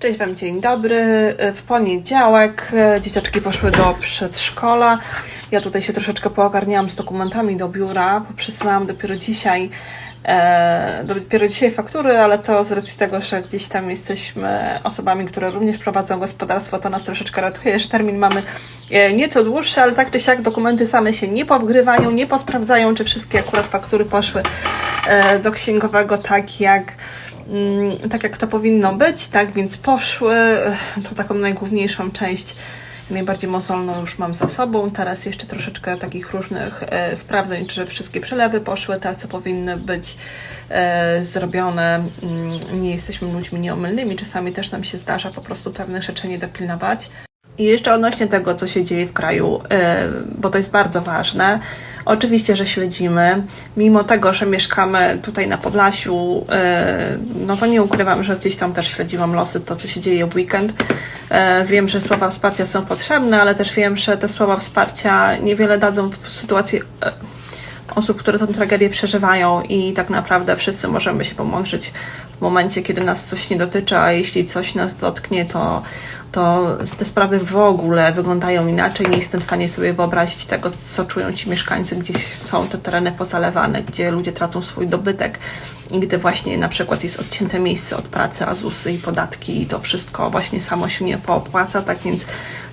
Cześć Wam, dzień dobry. W poniedziałek e, dzieciaczki poszły do przedszkola. Ja tutaj się troszeczkę poogarniałam z dokumentami do biura, bo przesyłałam dopiero dzisiaj, e, dopiero dzisiaj faktury, ale to z racji tego, że gdzieś tam jesteśmy osobami, które również prowadzą gospodarstwo, to nas troszeczkę ratuje, że termin mamy e, nieco dłuższy, ale tak czy siak dokumenty same się nie powgrywają, nie posprawdzają, czy wszystkie akurat faktury poszły e, do księgowego tak jak tak jak to powinno być, tak więc poszły. To taką najgłówniejszą część, najbardziej mozolną już mam za sobą. Teraz jeszcze troszeczkę takich różnych e, sprawdzeń, czy wszystkie przelewy poszły, te co powinny być e, zrobione. Mm, nie jesteśmy ludźmi nieomylnymi, czasami też nam się zdarza po prostu pewnych rzeczy nie dopilnować. I jeszcze odnośnie tego, co się dzieje w kraju, e, bo to jest bardzo ważne. Oczywiście, że śledzimy. Mimo tego, że mieszkamy tutaj na Podlasiu, e, no to nie ukrywam, że gdzieś tam też śledziłam losy, to co się dzieje w weekend. E, Wiem, że słowa wsparcia są potrzebne, ale też wiem, że te słowa wsparcia niewiele dadzą w sytuacji osób, które tę tragedię przeżywają i tak naprawdę wszyscy możemy się pomądrzyć w momencie, kiedy nas coś nie dotyczy, a jeśli coś nas dotknie, to, to te sprawy w ogóle wyglądają inaczej. Nie jestem w stanie sobie wyobrazić tego, co czują ci mieszkańcy, gdzieś są te tereny pozalewane, gdzie ludzie tracą swój dobytek i gdy właśnie na przykład jest odcięte miejsce od pracy, a i podatki i to wszystko właśnie samo się nie poopłaca, tak więc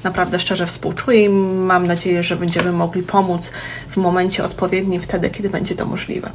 naprawdę szczerze współczuję i mam nadzieję, że będziemy mogli pomóc w momencie odpowiednim, wtedy, kiedy będzie to możliwe.